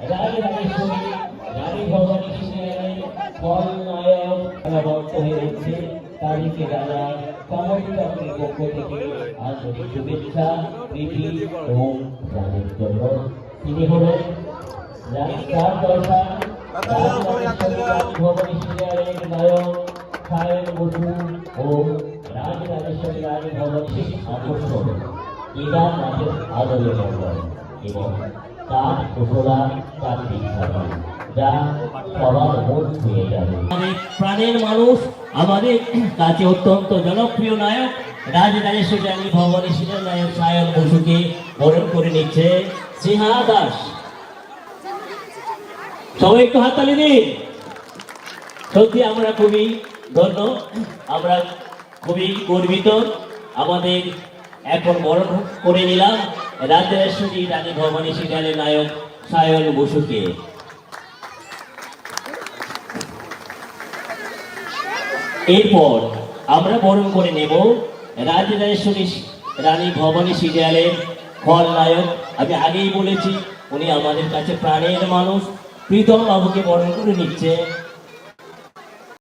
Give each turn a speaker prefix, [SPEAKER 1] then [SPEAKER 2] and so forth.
[SPEAKER 1] রানী রাজেশ্বরী রানী ভবানী শিশিয়ারের ফল নায়ক বক্ত হয়ে উঠছে তাদেরকে যারা কমলচক্রের পক্ষ থেকে আন্তরিক শুভেচ্ছা প্রীতি এবং রানের জন্য তিনি হলেন রাজস্থান দর্শা ভবনী সিরিয়ালের নায়ক সায়ন এবং তার ঘোষণা তার বিখ্যাত যা সবার মন ছুঁয়ে যাবে প্রাণের মানুষ, আমাদের কাছে অত্যন্ত জনপ্রিয় নায়ক রাজ রাজেশ্বরী ভবানী সিংহের নায়ক সায়ন বসুকে বরণ করে নিচ্ছে স্নেহা দাস। সবাই একটু হাততালি দিন। সত্যি আমরা খুবই ধন্য, আমরা খুবই গর্বিত। আমাদের এখন বরণ করে নিলাম। রাজেশ্বরী রানী ভবানী সিরিয়ালের নায়ক সায়ন বসুকে। এরপর আমরা বরণ করে নেব রাজরাজেশ্বরী রানী ভবানী সিরিয়ালের খল নায়ক। আমি আগেই বলেছি, উনি আমাদের কাছে প্রাণের মানুষ। প্রীতম বাবুকে বরণ করে নিচ্ছে।